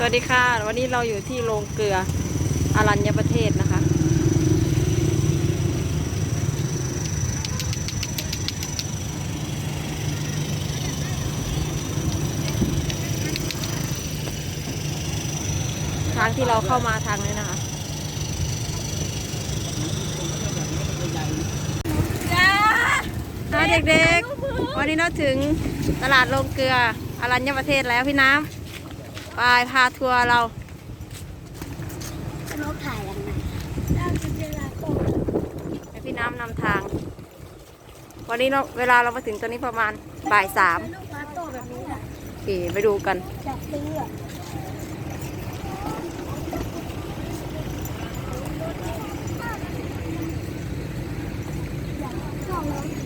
สวัสดีค่ะ วันนี้เราอยู่ที่โรงเกลืออารัญญประเทศนะคะ ทางที่เราเข้ามาทางนี้นะคะเด็กๆ วันนี้เราถึงตลาดโรงเกลืออารัญญประเทศแล้วพี่น้ำ ไปพาทัวร์เรานกถ่ายยังไงเราจะเวลาโตให้พี่น้ำนำทาง วันนี้เราเวลาเรามาถึงตอนนี้ประมาณบ่ายสามนกปลาโตแบบนี้แหละโอเคไปดูกันจับซื้ออะอยากเข้าแล้ว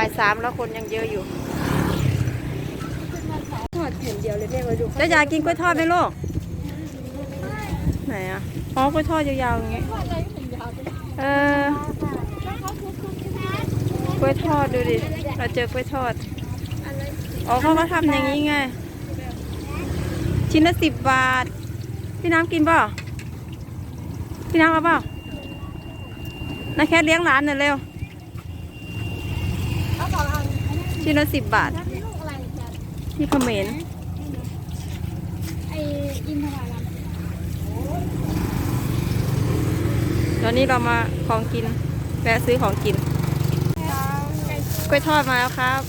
บ่ายสามแล้วคนยังเยอะอยู่ทอดแผ่นเดียวเลยแม่มาดูแล้วอยากกินกล้วยทอดไหมลูกไหนอะอ๋อกล้วยทอดยาวๆอย่างเงี้ยทอดอะไรแผ่นยาวไปเออกล้วยทอดดูดิเราเจอกล้วยทอดอ๋อเขาก็ทำอย่างนี้ไง ชิ้นละสิบบาท พี่น้ำกินเปล่าพี่น้ำเอาเปล่านาแค่เลี้ยงหลานหน่อยเร็ว เอาสองอัน ชิ้นละสิบบาทแล้วลูกอะไรจ๊ะที่เขมรไออินทราลัมตอนนี้เรามาของกินแวะซื้อของกิน กล้วยทอดมาแล้วครับ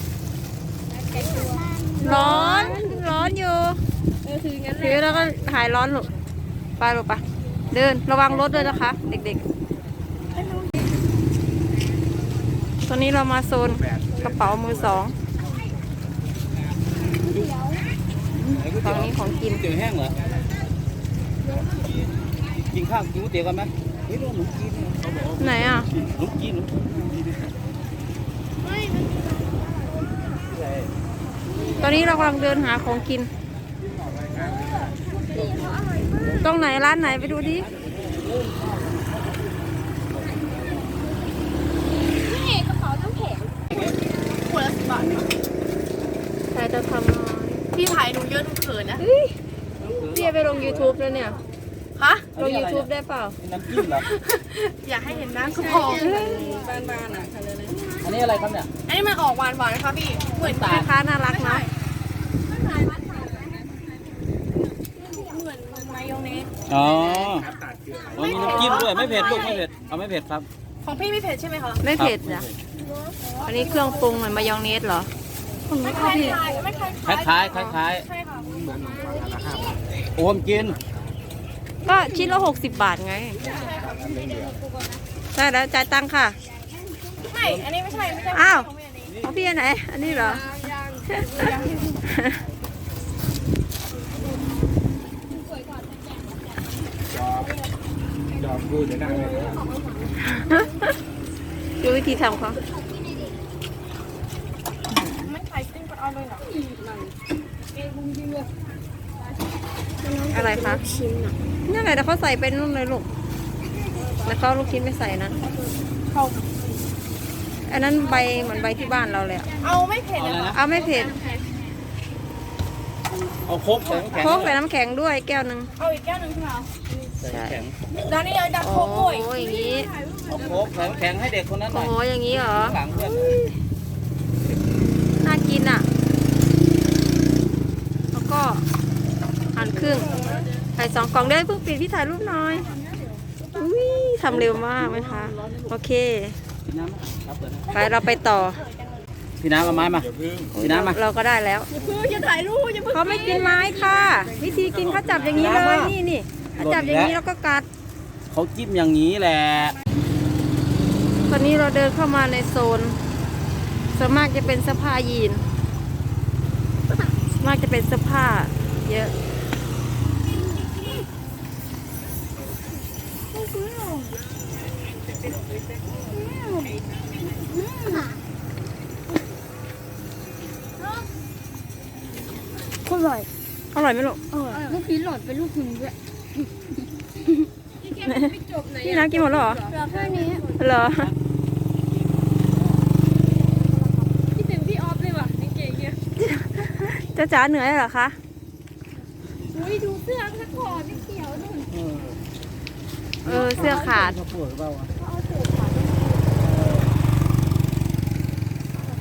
ไก่ตัวร้อน ร้อนอยู่เออถืองั้นถือแล้วก็หายร้อนหลบไปหลบไปเดินระวังรถด้วยนะคะ เด็กๆ ตอนนี้เรามาโซนกระเป๋ามือสองฝั่งนี้ของกินก๋วยเตี๋ยวแห้งเหรอ กินข้าวกินก๋วยเตี๋ยวกันไหมเฮ้ยลูกหนูกินเขาบอกว่าไหนอะหนูกินหนูกินตอนนี้เรากำลังเดินหาของกิน ตรงไหนร้านไหนไปดูดิ นี่กระเป๋าน้ำแข็ง ขวดละสิบบาท ใคร จะทำน้อยพี่ถ่ายหนูเยอะหนูเขินนะเฮ้ยพี่จะไปลง YouTube แล้วเนี่ย ฮะ ลง YouTube ได้เปล่า น้ำจิ้มเหรอ อยากให้เห็นหน้าก็พอบ้านๆอะอันนี้อะไรครับเนี่ย อันนี้มันออกหวานหวานๆนะคะพี่ เหมือนแม่ค้าน่ารักเนาะเหมือนมายองเนสอ๋ออ๋อมีน้ำจิ้มด้วยไม่เผ็ดลูกไม่เผ็ด เอาไม่เผ็ดครับ ของพี่ไม่เผ็ดใช่ไหมคะ ไม่เผ็ดครัจ้ะบอันนี้เครื่องปรุงเหมือนมายองเนสเหรอ ไม่คล้ายๆไม่คล้ายคล้ายคล้ายคล้ายใช่ค่ะๆโอมกิน ก็ชิ้นละหกสิบบาทไงใช่แล้วจ่ายตังค่ะ ไม่ อันนี้ไม่ใช่ไม่ใช่อ้าวของพี่อันนี้ของพี่อันไหน อันนี้เหรอจอบพูดจะนั่งเลยดูวิธีทำเขา ไม่ขายติ้งก็เอาเลยเหรออะไรคะชิ้นอะนี่นแหละแต่เขาใส่เป็นนู่นเลยลูกแล้วก็ลูกชิ้นไม่ใส่นะเขาอันนั้นใบเหมือนใบที่บ้านเราเลยอะเอาไม่เผ็ดเอาเลยอะไรค่ะนะเอาไม่เผ็ดเอาโค้กใส่น้ำแข็งโค้กใส่น้ำแข็งด้วยแก้วหนึ่งเอาอีกแก้วหนึ่งใช่ไหมคะใส่น้ำแข็งร้านนี้เอาดักโอ้โค้กด้วยโหอย่างนี้เอาโค้กใส่น้ำแข็งให้เด็กคนนั้นหโอ้น่อยโหอย่างนี้เหรอข้างหลังเพื่อน น่ากินอะ แล้วก็หั่น ครึ่งใส่สองกล่องได้เพิ่งปิดพี่ถ่ายรูปหน่อย อุ้ยทำเร็วมากไหมคะ โอเคพี่น้ำครับเปิดนะไปเราไปต่อ พี่น้ำเอาไม้มา พี่น้ำมาเราก็ได้แล้วอย่าเพิ่งอย่าถ่ายรูปอย่าเพิ่งเขาไม่กินไม้ค่ะ วิธีกินเขาจับอย่างนี้เลยนี่นี่เขาจับอย่างนี้แล้วก็กัด เขาจิ้มอย่างนี้แหละตอนนี้เราเดินเข้ามาในโซนส่วนมากจะเป็นเสื้อผ้ายีนส่วนมากจะเป็นเสื้อผ้าเยอะ อร่อยอร่อยร่อยไหมลูกเออลูกพีชหล่นเป็นลูกคุณด้วยไม่จบไหนพี่น้ำกินหมดแล้วเหรอเหลือแค่นี้เหรอคิดถึงพี่ออฟเลยว่ะเก่งเนี่ยจ้าจ๋าเหนื่อยเหรอคะอุ้ยดูเสื้อสักขอไม่เขียวนู่นเออเสื้อขาดเขาปวดเปล่าวะเขาเอาเสื้อขาด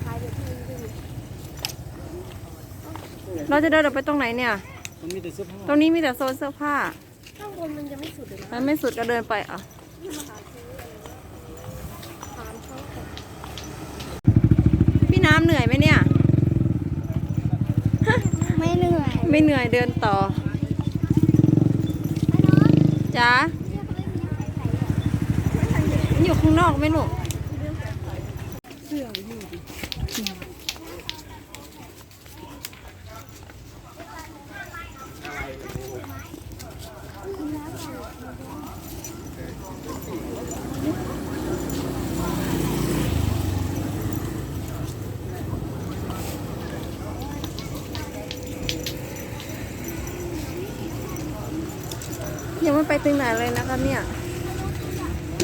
ขายแบบนี้ดู เราจะเดินออกไปตรงไหนเนี่ย มันมีแต่เสื้อผ้าตรงนี้มีแต่โซนเสื้อผ้า ข้างบนมันจะไม่สุดเลยนะมันไม่สุดก็เดินไปอะ ถามเขาก่อนพี่น้ำเหนื่อยไหมเนี่ย ไม่เหนื่อยไม่เหนื่อยเดินต่อจ้าอยู่ข้างนอกไหมลูก ไม่ไปถึงไหนเลยนะคะเนี่ย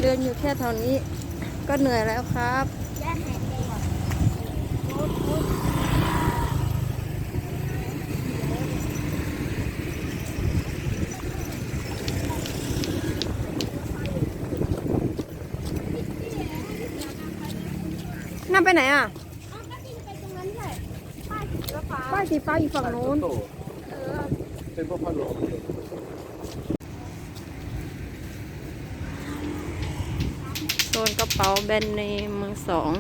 เดินอยู่แค่แถวนี้ ก็เหนื่อยแล้วครับนั่นไปไหนอะอ๋อก็ที่ไปตรงนั้นแหละป้ายสีฟ้าป้ายสีฟ้าอยู่ฝั่งนู้นเป็นพวกพัดลมโซนกระเป๋าแบรนด์เนมือสอง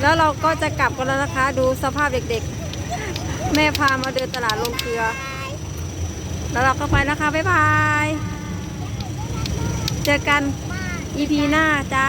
แล้วเราก็จะกลับกันแล้วนะคะ ดูสภาพเด็กๆ แม่พามาเดินตลาดลงเกลือ แล้วเราก็ไปนะคะ บ๊ายบาย เจอกัน EP หน้าจ้า